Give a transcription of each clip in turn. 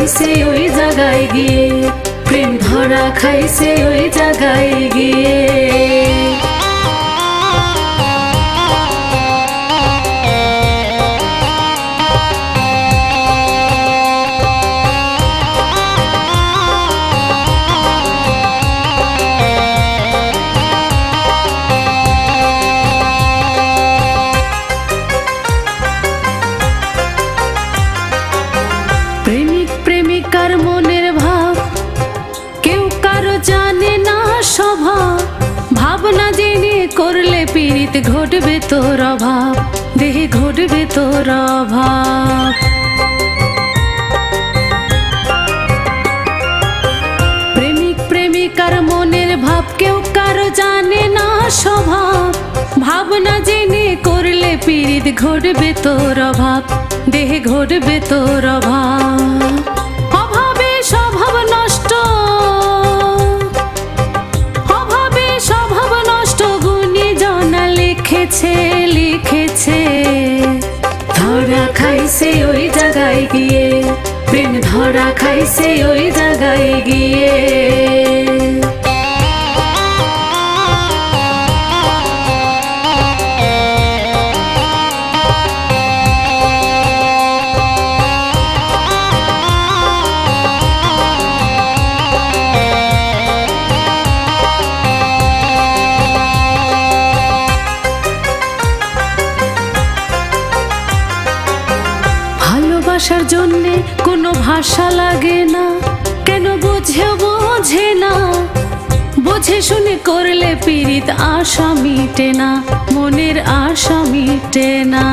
খাইছে ওই জায়গায় গিয়ে প্রেম ধরা খাইছে ওই জায়গায় গিয়ে। জানে না স্বভাব ভাবনা জেনে করলে পীড়িত ঘটবে তোর অভাব। দেহে ঘটবে তোর অভাব। প্রেমিক প্রেমিকার মনের ভাব কেউ কারও জানে না স্বভাব ভাবনা জেনে করলে পীড়িত ঘটবে তোর অভাব। দেহে ঘটবে তোর অভাবে। ধরা খাইছে ওই জায়গায় গিয়ে প্রেম ধরা খাইছে ওই জায়গায় গিয়ে। ভালোবাসার জন্যে কোনো ভাষা লাগে না। কেন বুঝে, বোঝে না। বুঝে শুনে করলে পীড়িত আশা মিটে না, মনের আশা মিটে না।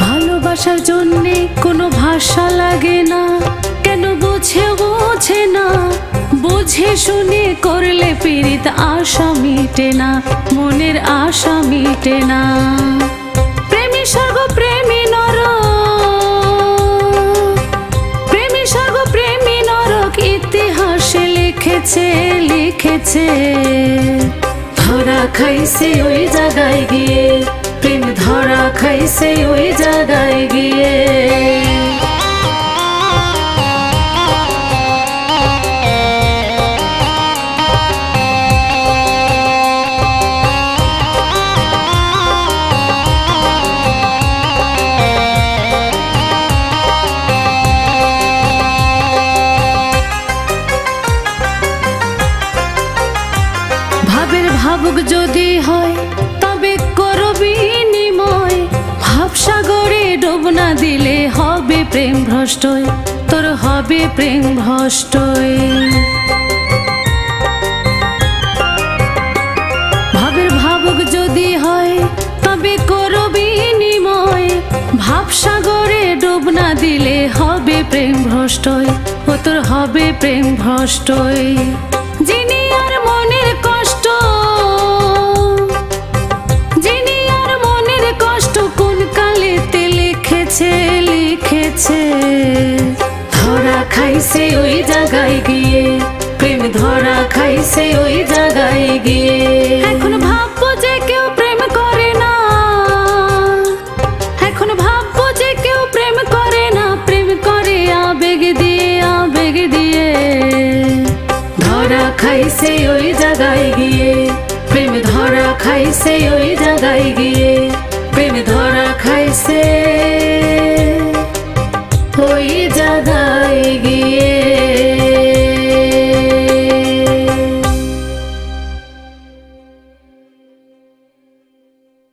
ভালোবাসার জন্যে কোনো ভাষা লাগে না। কেন বুঝে, বোঝে না। বুঝে শুনে করলে পীড়িত আশা মিটে না, মনের আশা মিটে না। প্রেমী স্বর্গ, প্রেমী নর, প্রেমী স্বর্গ, প্রেমী নরক ইতিহাসে লিখেছে লিখেছে। ধরা খাইছে ওই জায়গায় গিয়ে, প্রেম ধরা খাইছে ওই জায়গায় গিয়ে। প্রেম ভ্রষ্টয় তোর হবে প্রেম ভ্রষ্টয় ভাবের ভাবুক যদি হয়, তবে করবি নিময়। ভাবসাগরে ডুব না দিলে হবে প্রেম ভ্রষ্টয় ও তোর হবে প্রেম ভ্রষ্টয় ওই জায়গায় গিয়ে প্রেম ধরা খাইছে ওই জায়গায় গিয়ে। এখন ভাববো যে কেউ প্রেম করে না। এখন ভাববো যে কেউ প্রেম করে না। প্রেম করে আবেগ দিয়ে আবেগ দিয়ে। ধরা খাইছে ওই জায়গায় গিয়ে প্রেম ধরা খাইছে ওই